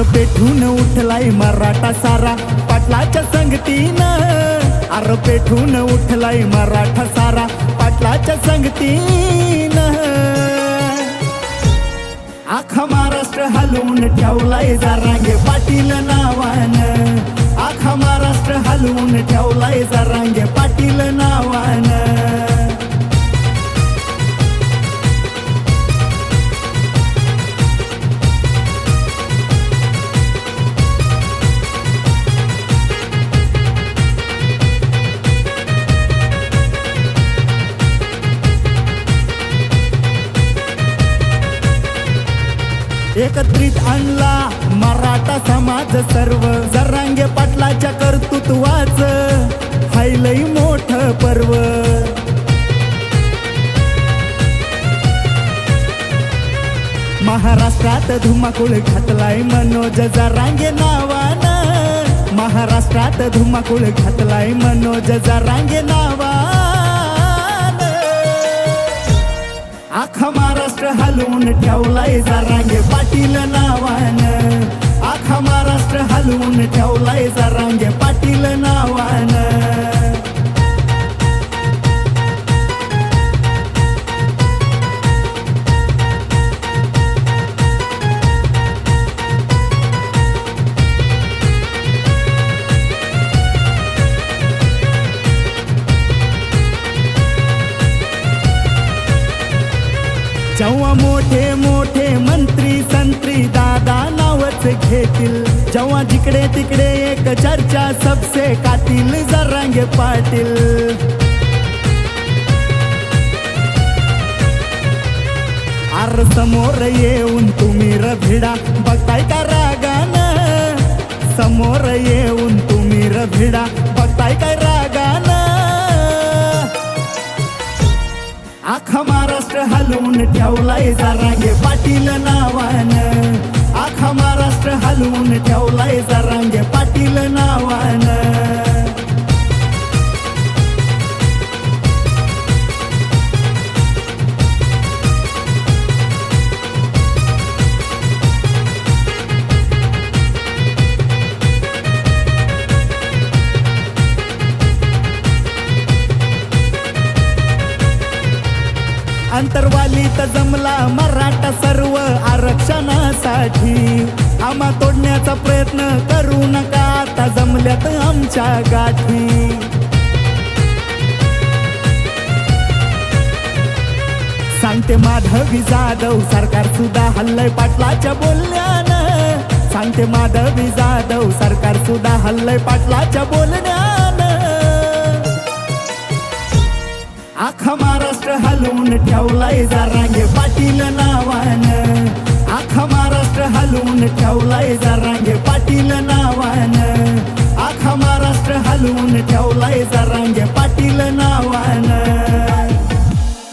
अर पेठून उठलाय मराठा सारा. पाटलाच्या संगतीनं अर पेठून उठलाय मराठा सारा. पाटलाच्या संगतीनं आखा महाराष्ट्र हलवून ठेवलाय जरांगे पाटील नावानं. आखा महाराष्ट्र हलवून ठेवलाय जरांगे एकत्रित आणला मराठा समाज सर्व. जरांगे पाटलाच्या कर्तृत्वाच हायलई मोठ पर्व. महाराष्ट्रात धुमाकूळ घातलाय मनोज जरांगे नावानं. महाराष्ट्रात धुमाकूळ घातलाय मनोज जरांगे नावा महाराष्ट्र हलवून ठेवलाय जरांगे पाटील नावानं. जेव्हा मोठे मोठे मंत्री संत्री दादा नावच घेतील. जेव्हा जिकडे तिकडे एक चर्चा सबसे कातील जरांगे पाटील. आर समोर येऊन तुम्ही रभिडा बघताय का रागानं? समोर येऊन तुम्ही रभिडा बघताय काय रागानं? आखमा हलवून ठेवलाय जरा. हे पाटील नावानं. अंतरवालीत जमला मराठा सर्व आरक्षणासाठी. आम्हा तोडण्याचा प्रयत्न करू नका आता जमल्यात आमच्या गाठी. सांगते माधवी जाधव सरकार सुद्धा हल्लय पाटलाच्या बोलण्यानं. सांगते माधवी जाधव सरकार सुद्धा हल्लय पाटलाच्या बोलण्यानं. मान ठेवलाय जरांगे. पाटील नावान आखा महाराष्ट्र हलवून ठेवलाय जरांगे. पाटील नावान आखा महाराष्ट्र हलवून ठेवलाय जरांगे.